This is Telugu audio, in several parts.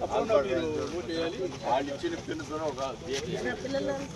వాళ్ళు ఇచ్చిన పిన్నుతో ఒక గీత వేయాలి.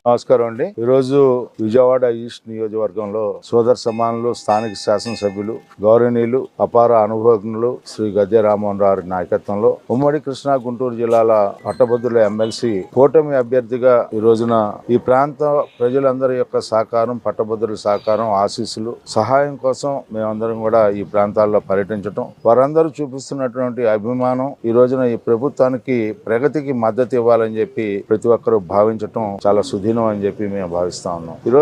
నమస్కారం అండి. ఈరోజు విజయవాడ ఈస్ట్ నియోజకవర్గంలో సోదర సమానులు స్థానిక శాసనసభ్యులు గౌరవనీయులు అపార అనుభవజ్ఞులు శ్రీ గద్దె రామ్మోహన్ రావు నాయకత్వంలో ఉమ్మడి కృష్ణా గుంటూరు జిల్లాల పట్టభద్రుల ఎమ్మెల్సీ కూటమి అభ్యర్థిగా ఈ రోజున ఈ ప్రాంత ప్రజలందరి యొక్క సహకారం పట్టభద్రుల సహకారం ఆశీస్సులు సహాయం కోసం మేమందరం కూడా ఈ ప్రాంతాల్లో పర్యటించడం వారందరూ చూపిస్తున్నటువంటి అభిమానం ఈ రోజున ఈ ప్రభుత్వానికి ప్రగతికి మద్దతు ఇవ్వాలని చెప్పి ప్రతి ఒక్కరూ భావించటం చాలా సుదీనం అని చెప్పి మేము భావిస్తా ఉన్నాం. ఈ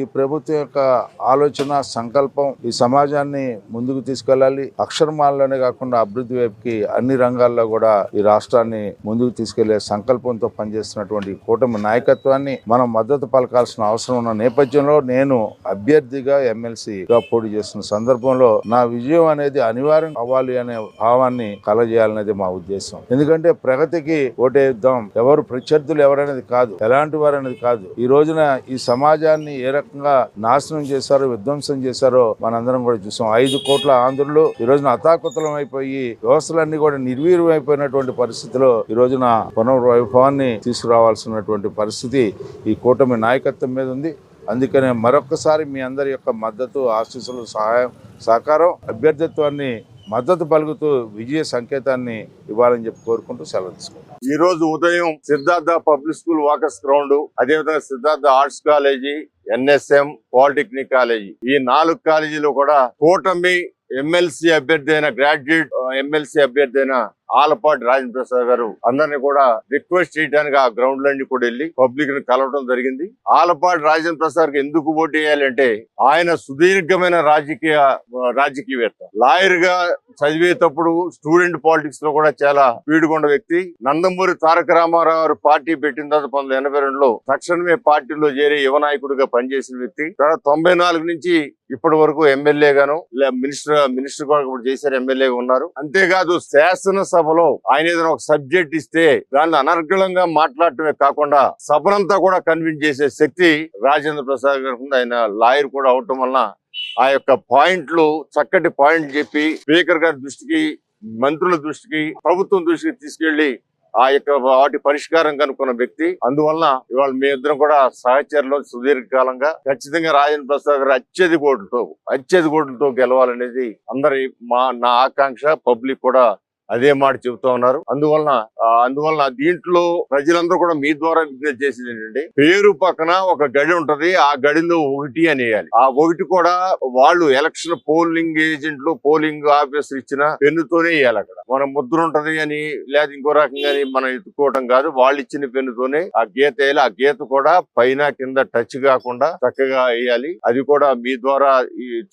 ఈ ప్రభుత్వం యొక్క ఆలోచన సంకల్పం ఈ సమాజాన్ని ముందుకు తీసుకెళ్ళాలి. అక్షరమాలలోనే కాకుండా అభివృద్ధి వైపుకి అన్ని రంగాల్లో కూడా ఈ రాష్ట్రాన్ని ముందుకు తీసుకెళ్ళే సంకల్పంతో పనిచేస్తున్నటువంటి కూటమి నాయకత్వాన్ని మనం మద్దతు పలకాల్సిన అవసరం ఉన్న నేపథ్యంలో నేను అభ్యర్థిగా ఎమ్మెల్సీగా పోటీ చేస్తున్న సందర్భంలో నా విజయం అనేది అనివార్యం అవ్వాలి అనే భావాన్ని కలజేయాలనేది మా ఉద్దేశం. ఎందుకంటే ప్రగతికి ఓటేద్దాం. ఎవరు ప్రత్యర్థులు ఎవరనేది కాదు ఎలాంటి వారు అనేది కాదు. ఈ రోజున ఈ సమాజాన్ని ఏ రకంగా నాశనం చేశారో విధ్వంసం చేశారో మనందరం కూడా చూసాం. ఐదు కోట్ల ఆంధ్రులు ఈ రోజున అతాకుతలం అయిపోయి వ్యవస్థలన్నీ కూడా నిర్వీర్యం అయిపోయినటువంటి పరిస్థితిలో ఈ రోజున పునర్వైభవాన్ని తీసుకురావాల్సినటువంటి పరిస్థితి ఈ కూటమి నాయకత్వం మీద ఉంది. అందుకనే మరొక్కసారి మీ అందరి యొక్క మద్దతు ఆశీస్సులు సహాయం సహకారం అభ్యర్థిత్వాన్ని మద్దతు పలుకుతూ విజయ సంకేతాన్ని ఇవ్వాలని చెప్పి కోరుకుంటూ సెలవు తీసుకుంటాం ఈ రోజు ఉదయం Siddhartha public school walkers ground అదేవిధంగా Siddhartha arts college NSM polytechnic college. ఈ నాలుగు కాలేజీలు కూడా కూటమి ఎమ్మెల్సీ అభ్యర్థి అయిన గ్రాడ్యుయేట్ ఎమ్మెల్సీ అభ్యర్థి అయిన ఆలపాటి రాజేంద్ర ప్రసాద్ గారు అందరినీ కూడా రిక్వెస్ట్ చేయడానికి ఆ గ్రౌండ్ లన్నీ కూడా వెళ్ళి పబ్లిక్ని కలవడం జరిగింది. ఆలపాటి రాజేంద్ర ప్రసాద్కి ఎందుకు ఓటు వేయాలంటే ఆయన సుదీర్ఘమైన రాజకీయ రాజకీయవేత్త. లాయర్గా చదివేటప్పుడు స్టూడెంట్ పాలిటిక్స్లో కూడా చాలా పీడుకొండ వ్యక్తి. నందమూరి తారక రామారావు గారు పార్టీ పెట్టిన తర్వాత పంతొమ్మిది వందల ఎనభై రెండులో తక్షణమే పార్టీలో చేరి యువ నాయకుడిగా పనిచేసిన వ్యక్తి. తొంభై నాలుగు నుంచి ఇప్పటి వరకు ఎమ్మెల్యే గాను మినిస్టర్ మినిస్టర్ కూడా ఇప్పుడు చేశారు ఎమ్మెల్యేగా ఉన్నారు. అంతేకాదు శాసనసభలో ఆయన ఏదైనా ఒక సబ్జెక్ట్ ఇస్తే దాన్ని అనర్గళంగా మాట్లాడటమే కాకుండా సభనంతా కూడా కన్విన్స్ చేసే శక్తి రాజేంద్ర ప్రసాద్ గారు ఆయన లాయర్ కూడా అవటం వలన ఆ యొక్క పాయింట్లు చక్కటి పాయింట్లు చెప్పి స్పీకర్ గారి దృష్టికి మంత్రుల దృష్టికి ప్రభుత్వం దృష్టికి తీసుకెళ్ళి ఆ యొక్క వాటి పరిష్కారం కనుక్కున్న వ్యక్తి. అందువల్ల ఇవాళ మీ ఇద్దరం కూడా సహచరులు సుదీర్ఘకాలంగా ఖచ్చితంగా రాజేంద్ర ప్రసాద్ గారు అత్యధిక ఓట్లతో అత్యధిక ఓట్లతో గెలవాలనేది అందరి మా నా ఆకాంక్ష. పబ్లిక్ కూడా అదే మాట చెబుతా ఉన్నారు. అందువలన అందువలన దీంట్లో ప్రజలందరూ కూడా మీ ద్వారా విజ్ఞప్తి చేసేది ఏంటంటే పేరు పక్కన ఒక గడి ఉంటది ఆ గడిలో ఒకటి అని వేయాలి ఆ ఒకటి కూడా వాళ్ళు ఎలక్షన్ పోలింగ్ ఏజెంట్లు పోలింగ్ ఆఫీసర్ ఇచ్చిన పెన్నుతోనే వేయాలి అక్కడ. మన ముద్ర ఉంటది అని లేదా ఇంకో రకంగా అని మనం ఎత్తుకోవడం కాదు వాళ్ళు ఇచ్చిన పెన్నుతోనే ఆ గీత వేయాలి. ఆ గీత కూడా పైన కింద టచ్ కాకుండా చక్కగా వేయాలి. అది కూడా మీ ద్వారా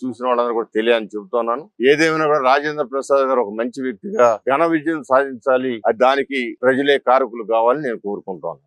చూసిన వాళ్ళందరూ కూడా తెలియని చెబుతున్నాను ఏదేమైనా కూడా రాజేంద్ర ప్రసాద్ గారు ఒక మంచి వ్యక్తిగా ఘన విజయం సాధించాలి. అది దానికి ప్రజలే కారకులు కావాలని నేను కోరుకుంటాను